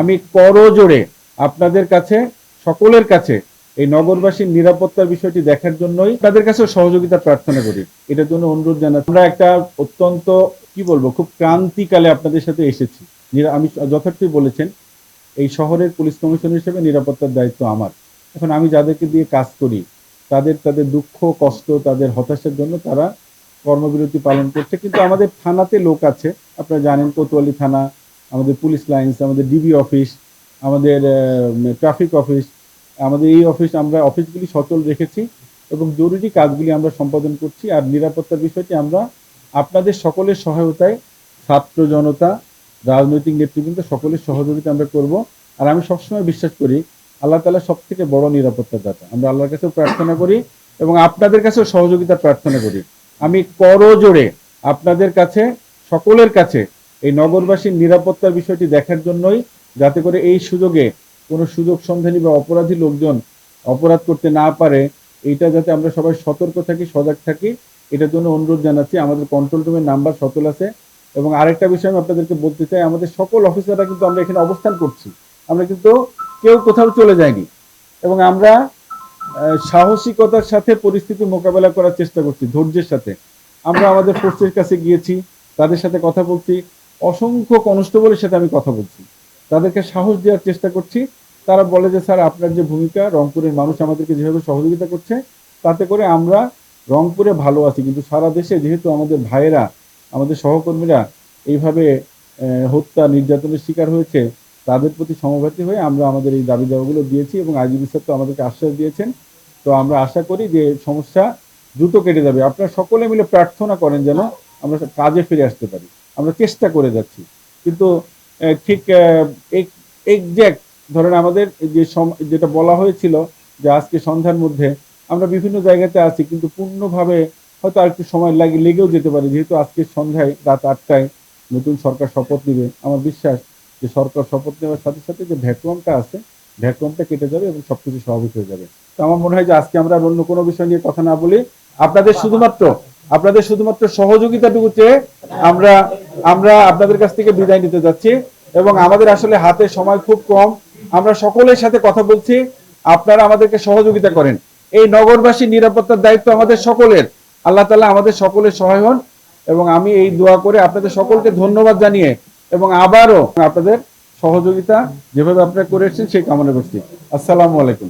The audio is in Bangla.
আমি করজোড়ে আপনাদের কাছে, সকলের কাছে এই নগরবাসীর নিরাপত্তার বিষয়টি দেখার জন্যই তাদের কাছে সহযোগিতা প্রার্থনা করি। এটার জন্য অনুরোধ জানাচ্ছি। আমরা একটা অত্যন্ত, কি বলব, খুব ক্রান্তিকালে আপনাদের সাথে এসেছি। আমি যথার্থই বলেছেন, এই শহরের পুলিশ কমিশনার হিসেবে নিরাপত্তার দায়িত্ব আমার। এখন আমি যাদেরকে দিয়ে কাজ করি, তাদের তাদের দুঃখ, কষ্ট, তাদের হতাশার জন্য তারা কর্মবিরতি পালন করছে। কিন্তু আমাদের থানাতে লোক আছে, আপনারা জানেন কোতোয়ালি থানা আমাদের পুলিশ লাইন্স, আমাদের ডিবি অফিস, আমাদের ট্রাফিক অফিস, আমাদের এই অফিস আমরা, অফিসগুলি সচল রেখেছি এবং জরুরি কাজগুলি আমরা সম্পাদন করছি আর নিরাপত্তার বিষয়টি আমরা আপনাদের সকলের সহায়তায় ছাত্র জনতা, রাজনৈতিক নেতৃবৃন্দ সকলের সহযোগিতা আমরা করব। আর আমি সবসময় বিশ্বাস করি আল্লাহ তালা সব থেকে বড় নিরাপত্তা দাতা আমরা আল্লাহর কাছেও প্রার্থনা করি এবং আপনাদের কাছেও সহযোগিতা প্রার্থনা করি। আমি করজোড়ে আপনাদের কাছে, সকলের কাছে এই নগরবাসীর নিরাপত্তার বিষয়টি দেখার জন্যই যাতে করে এই সুযোগে কোনো সুযোগ সন্ধানী বা অপরাধী লোকজন অপরাধ করতে না পারে, এইটা যাতে আমরা সবাই সতর্ক থাকি, সজাগ থাকি, এটার জন্য অনুরোধ জানাচ্ছি। আমাদের কন্ট্রোল রুমের নাম্বার সতল আছে। এবং আরেকটা বিষয় আমি আপনাদেরকে বলতে চাই, আমাদের সকল অফিসাররা কিন্তু আমরা এখানে অবস্থান করছি। আমরা কিন্তু কেউ কোথাও চলে যায়নি। এবং আমরা সাহসিকতার সাথে পরিস্থিতি মোকাবেলা করার চেষ্টা করছি, ধৈর্যের সাথে। আমরা আমাদের ফোর্সের কাছে গিয়েছি, তাদের সাথে কথা বলছি। অসংখ্য কনস্টেবলের সাথে আমি কথা বলছি। তাদেরকে সাহস দেওয়ার চেষ্টা করছি। তারা বলে যে, স্যার, আপনার যে ভূমিকা, রংপুরের মানুষ আমাদেরকে যেভাবে সহযোগিতা করছে, তাতে করে আমরা রংপুরে ভালো আছি। কিন্তু সারা দেশে যেহেতু আমাদের ভাইয়েরা, আমাদের সহকর্মীরা এইভাবে হত্যা, নির্যাতনের শিকার হয়েছে, তাদের প্রতি সমভাতী হয়ে আমরা আমাদের এই দাবি দাওয়াগুলো দিয়েছি এবং আইজিবি স্যার তো আমাদেরকে আশ্বাস দিয়েছেন। তো আমরা আশা করি যে সমস্যা দ্রুত কেটে যাবে। আপনারা সকলে মিলে প্রার্থনা করেন যেন আমরা কাজে ফিরে আসতে পারি। আমরা চেষ্টা করে যাচ্ছি। কিন্তু ঠিক এক্সাক্ট ধরেন আমাদের যে যেটা বলা হয়েছিল যে আজকে সন্ধ্যার মধ্যে আমরা বিভিন্ন জায়গাতে আছি, কিন্তু পূর্ণভাবে হয়তো আর একটু সময় লাগে, লেগেও যেতে পারে। যেহেতু আজকে সন্ধ্যায় রাত আটটায় নতুন সরকার শপথ নেবে, আমার বিশ্বাস যে সরকার শপথ নেওয়ার সাথে সাথে যে ভ্যাকুয়ামটা আছে, ভ্যাকুয়ামটা কেটে যাবে এবং সবকিছু স্বাভাবিক হয়ে যাবে। তো আমার মনে হয় যে আজকে আমরা অন্য কোনো বিষয় নিয়ে কথা না বলি। আপনাদের শুধুমাত্র আপনাদের শুধুমাত্র সহযোগিতাটুকু চেয়ে আমরা আমরা আপনাদের কাছ থেকে বিদায় নিতে যাচ্ছি এবং আমাদের আসলে হাতে সময় খুব কম। আমরা সকলের সাথে কথা বলছি। আপনারা আমাদেরকে সহযোগিতা করেন। এই নগরবাসী নিরাপত্তার দায়িত্ব আমাদের সকলের। আল্লাহ তালা আমাদের সকলের সহায় হন এবং আমি এই দোয়া করে আপনাদের সকলকে ধন্যবাদ জানিয়ে এবং আবারও আপনাদের সহযোগিতা যেভাবে আপনারা করে এসেছেন সেই কামনা করছি আসসালামু আলাইকুম।